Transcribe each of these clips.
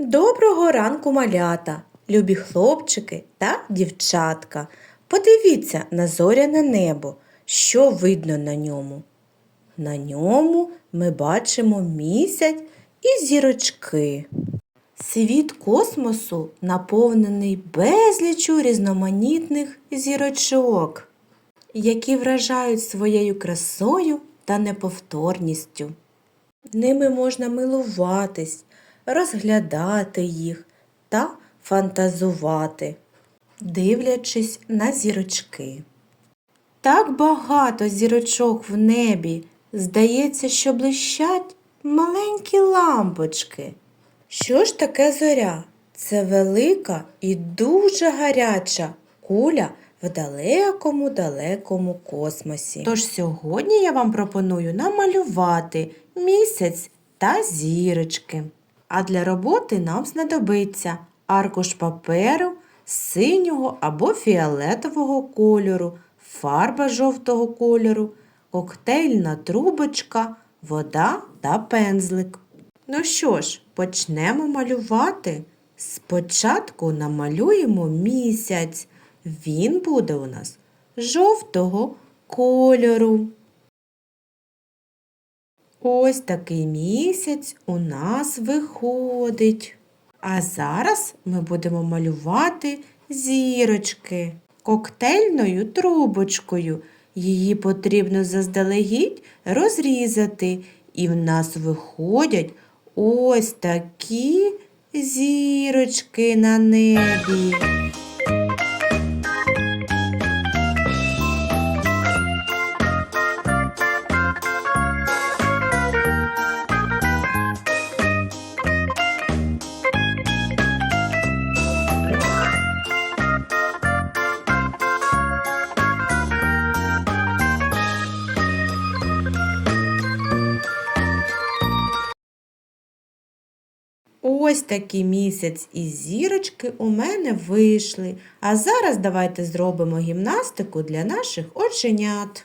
Доброго ранку, малята, любі хлопчики та дівчатка. Подивіться на зоряне небо, що видно на ньому. На ньому ми бачимо місяць і зірочки. Світ космосу наповнений безлічу різноманітних зірочок, які вражають своєю красою та неповторністю. Ними можна милуватись, розглядати їх та фантазувати, дивлячись на зірочки. Так багато зірочок в небі, здається, що блищать маленькі лампочки. Що ж таке зоря? Це велика і дуже гаряча куля в далекому далекому космосі. Тож сьогодні я вам пропоную намалювати місяць та зірочки. А для роботи нам знадобиться аркуш паперу синього або фіолетового кольору, фарба жовтого кольору, коктейльна трубочка, вода та пензлик. Ну що ж, почнемо малювати. Спочатку намалюємо місяць. Він буде у нас жовтого кольору. Ось такий місяць у нас виходить. А зараз ми будемо малювати зірочки коктейльною трубочкою. Її потрібно заздалегідь розрізати, і в нас виходять ось такі зірочки на небі. Ось такий місяць і зірочки у мене вийшли. А зараз давайте зробимо гімнастику для наших оченят.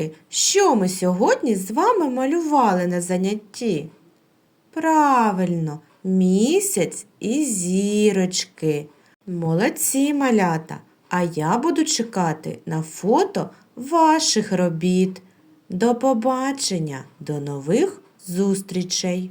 Дітки, що ми сьогодні з вами малювали на занятті? Правильно, місяць і зірочки. Молодці малята! А я буду чекати на фото ваших робіт. До побачення, до нових зустрічей!